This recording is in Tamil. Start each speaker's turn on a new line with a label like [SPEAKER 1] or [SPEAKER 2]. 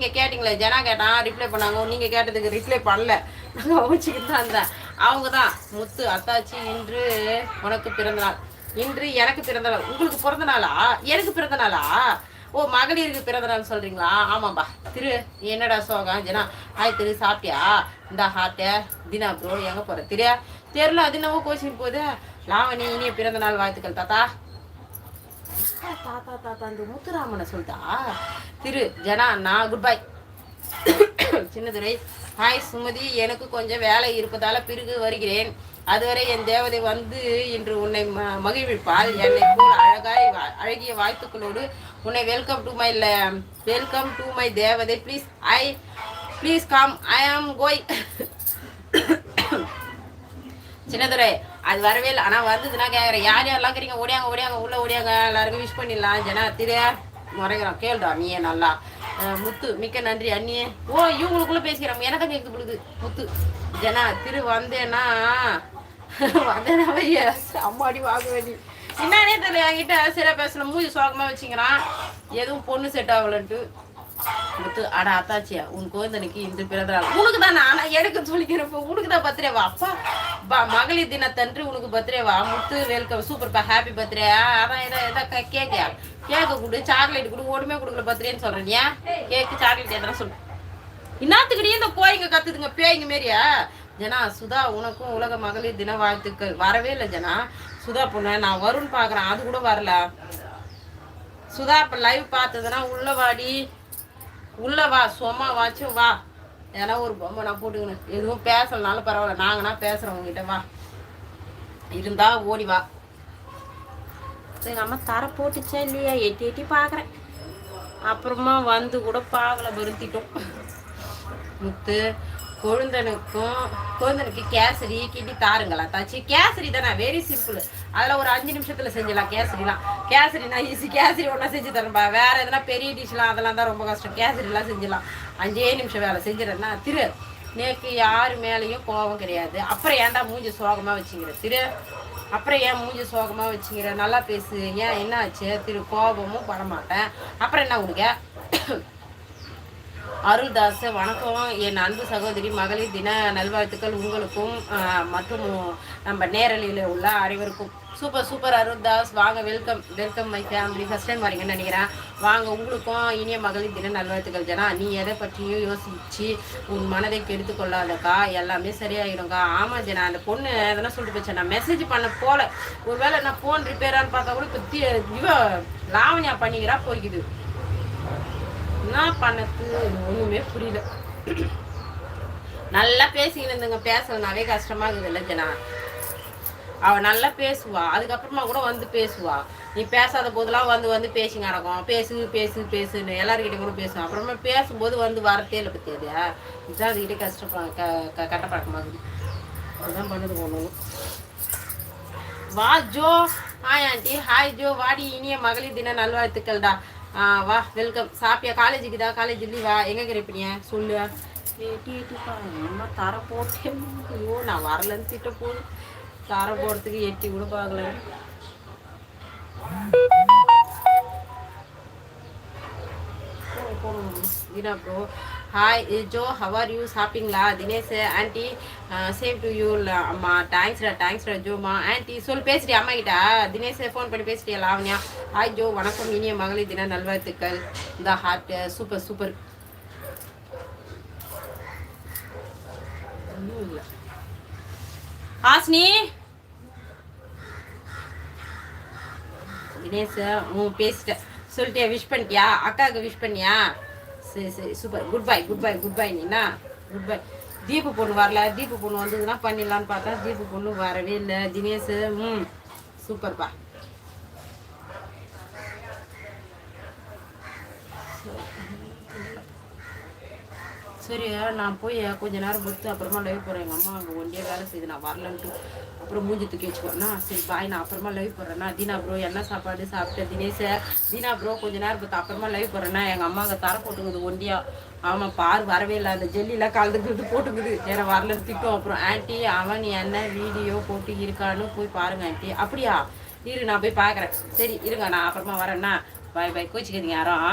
[SPEAKER 1] நீங்கள் கேட்டிங்களே ஜனா கேட்டான் ரிப்ளை பண்ணாங்க. நீங்கள் கேட்டதுக்கு ரிப்ளை பண்ணல. நாங்கள் அவச்சிக்கிட்டு தான் இருந்தேன். அவங்க தான் முத்து அத்தாச்சி இன்று உனக்கு பிறந்த நாள் இன்று எனக்கு பிறந்த நாள் உங்களுக்கு பிறந்த நாளா? எனக்கு பிறந்த நாளா? ஓ மகளிருக்கு பிறந்த நாள் சொல்கிறீங்களா ஆமாம்பா. திரு என்னடா சோகம் ஜனா? ஹாய் திரு சாப்பிட்டியா? இந்த ஹாட்டே தினா ப்ரோ எங்கே போகிற திரு தெரில அது என்னவோ கோச்சிங் போகுது. லாவணி இனிய பிறந்த நாள் வாழ்த்துக்கள் தாத்தா. தாத்தா தாத்தா இந்த முத்துராமனை சொல்லிட்டா? திரு ஜனா நான் good bye Chinnadurai hi Sumathi. எனக்கு கொஞ்சம் வேலை இருப்பதால பிறகு வருகிறேன். அதுவரை என் தேவதை வந்து இன்று உன்னை ம- மகிழ்விப்பாள். என்னை போல் அழகாய் வா- அழகிய வாழ்த்துக்களோடு உன்னை welcome to my welcome to my தேவதை. Please I please come I am கோய் சின்னதுரை அது வரவே இல்லை. ஆனால் வந்ததுன்னா கேட்குறேன் யார் யாரெல்லாம் இருக்கிறீங்க ஓடியாங்க ஓடியாங்க உள்ளே ஓடியாங்க. எல்லாருக்கும் விஷ் பண்ணிடலாம். ஜனா திரு முறைகிறோம். கேளுடா நீயே நல்லா? முத்து மிக்க நன்றி அண்ணியே ஓ இவங்களுக்குள்ளே பேசிக்கிறோம். எனக்கு தான் கேட்குது பிடிக்குது முத்து. ஜனா திரு வந்தேன்னா வந்தேன்னா ஐயா, அம்மாடி வாங்க வேண்டி. என்னன்னே தெரியல. என்கிட்ட சரியா பேசணும் மூஞ்சி சோகமாக வச்சுக்கிறான். எதுவும் பொண்ணு செட் ஆகலன்ட்டு. முத்து அட அத்தாச்சியா உன் கோந்தனுக்கு இந்த பிறந்த நாள். உனக்கு தான் நான் எடுக்க சொல்லிக்கிறப்ப உனக்கு தான் பர்த்டே வா? அப்பா பா மகளிர் தினத்தன்று உனக்கு பர்த்டே வா? முத்து வெல்கம் சூப்பர்ப்பா ஹாப்பி பர்த்டே அதான் எதா எதா கேக்கா கேக்கு கொடு சாக்லேட் கொடு ஒண்ணுமே கொடுக்கல பர்த்டேன்னு சொல்றேன் ஏன் கேக்கு சாக்லேட் எதனா சொல்லு. இன்னாத்துக்கிட்டே இந்த கோயிங்க கத்துதுங்க பேய்ங்க மாரியா? ஜனா சுதா உனக்கும் உலக மகளிர் தின வாழ்த்துக்கள். வரவே இல்லை ஜனா. சுதா பொண்ணு நான் வரும்னு பாக்குறேன் அது கூட வரல. சுதா இப்ப லைவ் பார்த்ததுன்னா உள்ள வாடி. உள்ள வா சும்மா வாச்சும் வா. ஏன்னா ஒரு பொம்மை நான் போட்டுக்கணும் எதுவும் பேசலனாலும் பரவாயில்ல. நாங்கனா பேசுறோம் உங்ககிட்ட வா. இருந்தா ஓடி வா. எங்கள் அம்மா தர போட்டுச்சா இல்லையா? எட்டி எட்டி பார்க்குறேன் அப்புறமா வந்து கூட பார்க்கல வருத்திட்டோம் முத்து கொழுந்தனுக்கும் கொழுந்தனுக்கு கேசரி கிண்டி தாருங்களா தாச்சு? கேசரி தானே வெரி சிம்பிள் அதில் ஒரு அஞ்சு நிமிஷத்தில் செஞ்சிடலாம் கேசரிலாம். கேசரினா ஈஸி கேசரி ஒன்றா செஞ்சு தரேன்பா வேற எதனா பெரிய டிஷ்லாம் அதெல்லாம் தான் ரொம்ப கஷ்டம். கேசரிலாம் செஞ்சிடலாம். அஞ்சே நிமிஷம் வேலை. செஞ்சிடறேன்னா திரு நேக்கு யார் மேலேயும் கோபம் கிடையாது. அப்புறம் ஏன்டா மூஞ்சி சோகமாக வச்சுங்கிற? திரு அப்புறம் ஏன் மூஞ்சி சோகமாக வச்சுங்கிற? நல்லா பேசு. ஏன் என்ன ஆச்சு? திரு கோபமும் பட மாட்டேன் அப்புறம் என்ன உனக்கு? அருள்தாஸ் வணக்கம். என் அன்பு சகோதரி மகளிர் தின நல்வாழ்த்துக்கள் உங்களுக்கும் மற்றும் நம்ம நேரலையில் உள்ள அனைவருக்கும். Super super Aruldas. வாங்க welcome welcome my family first time வரீங்கன்னு நினைக்கிறேன். வாங்க உங்களுக்கும் இனிய மகளிர் தின நல்வாழ்த்துக்கள் ஜனா. நீ எதை பற்றியும் யோசிச்சு உன் மனதை கெடுத்து கொள்ளாதக்கா? எல்லாமே சரியாயிடும்க்கா ஆமாம் ஜனா அந்த பொண்ணு எதனா சொல்லிட்டு போச்சு. நான் மெசேஜ் பண்ண போல. ஒருவேளை நான் ஃபோன் ரிப்பேரான்னு பார்த்தா கூட இப்போ இவ லாவணியா பண்ணிக்கிறா போய்க்குது என்ன பண்ணது ஒண்ணுமே புரியல. நல்லா பேசிக்கிட்டு இருந்துங்க பேசுறதுனாலே கஷ்டமா இருக்குது இல்லை ஜனா. அவ நல்லா பேசுவா. அதுக்கப்புறமா கூட வந்து பேசுவா. நீ பேசாத போதெல்லாம் வந்து வந்து பேசி நடக்கும் பேசு பேசு பேசுன்னு எல்லாருக்கிட்டையும் கூட பேசுவோம் அப்புறமா பேசும்போது வந்து வரத்தே இல்லை பத்தியா இதுதான் அதுக்கிட்டே கஷ்டப்பா க க கட்டப்பழக்கமாகுது அதுதான் பண்ணுது ஒன்று வா Jo. Hi aunty hi Jo. வாடி. இனிய மகளிர் தின நல்வாழ்த்துக்கள்டா. ஆ வா வெல்கம் சாப்பியா காலேஜுக்கு தான் காலேஜ் லீவா எங்கே கிடைப்பீங்க சொல்லு. ஏட்டி ஏட்டிப்பா அம்மா தர போட்டேன். ஐயோ நான் வரலன்னு திட்ட போகுது தர போகிறதுக்கு எட்டி கூட பார்க்கல. Dina bro hi Jo how are you சாப்பிங்களா Dinesh aunty save to you அம்மா தேங்க்ஸ்டா தேங்க்ஸ்டா ஜோமா ஆன்ட்டி சொல் பேசுறியா? அம்மா கிட்ட? தினேஷ் ஃபோன் பண்ணி பேசுறியா லாவண்யா? ஹாய் ஜோ வணக்கம். இனிய மகளிர் தின நல்வாழ்த்துக்கள். இந்த ஹார்ட் சூப்பர் சூப்பர் ஹாஸ்னி? தினேஷ் உன் பேசிட்டேன் சொல்லிட்டியா விஷ் பண்ணிட்டியா? அக்காவுக்கு விஷ் பண்ணியா? சரி சரி super good bye good bye good bye நீனா? குட் பை தீபு பொண்ணு வரல. தீபு பொண்ணு வந்ததுன்னா பண்ணிடலான்னு பார்த்தா தீபு பொண்ணு வரவே இல்லை. தினேஷ் ம் சூப்பர்ப்பா சரி நான் போய் கொஞ்ச நேரம் பொறுத்து அப்புறமா லைவ் போகிறேன் எங்கள் அம்மா அங்கே ஒன்றியே வேலை செய்யுது. நான் வரலன்ட்டு. அப்புறம் மூஞ்சி தூக்கி வச்சுக்கோண்ணா சரி பாய் நான் அப்புறமா லைவ் போடுறேன்னா தீனா ப்ரோ என்ன சாப்பாடு சாப்பிட்டேன் தினேஷ? தீனா ப்ரோ கொஞ்ச நேரம் பார்த்து அப்புறமா லைவ் போடுறேன்னா எங்கள் அம்மா அங்கே தர போட்டுங்குது ஒண்டியா. ஆமாம் பார் வரவே இல்லை. அந்த ஜெல்லிலாம் கலந்துக்கிட்டு போட்டுக்குது. வேற வரலன்னு திட்டம். அப்புறம் ஆன்ட்டி அவன் என்ன வீடியோ போட்டு இருக்கான்னு போய் பாருங்க ஆன்ட்டி அப்படியா? இரு நான் போய் பார்க்குறேன். சரி இருங்க நான் அப்புறமா வரேன்னா. பாய் பாய் கோச்சிக்கிறீங்க யாரும்.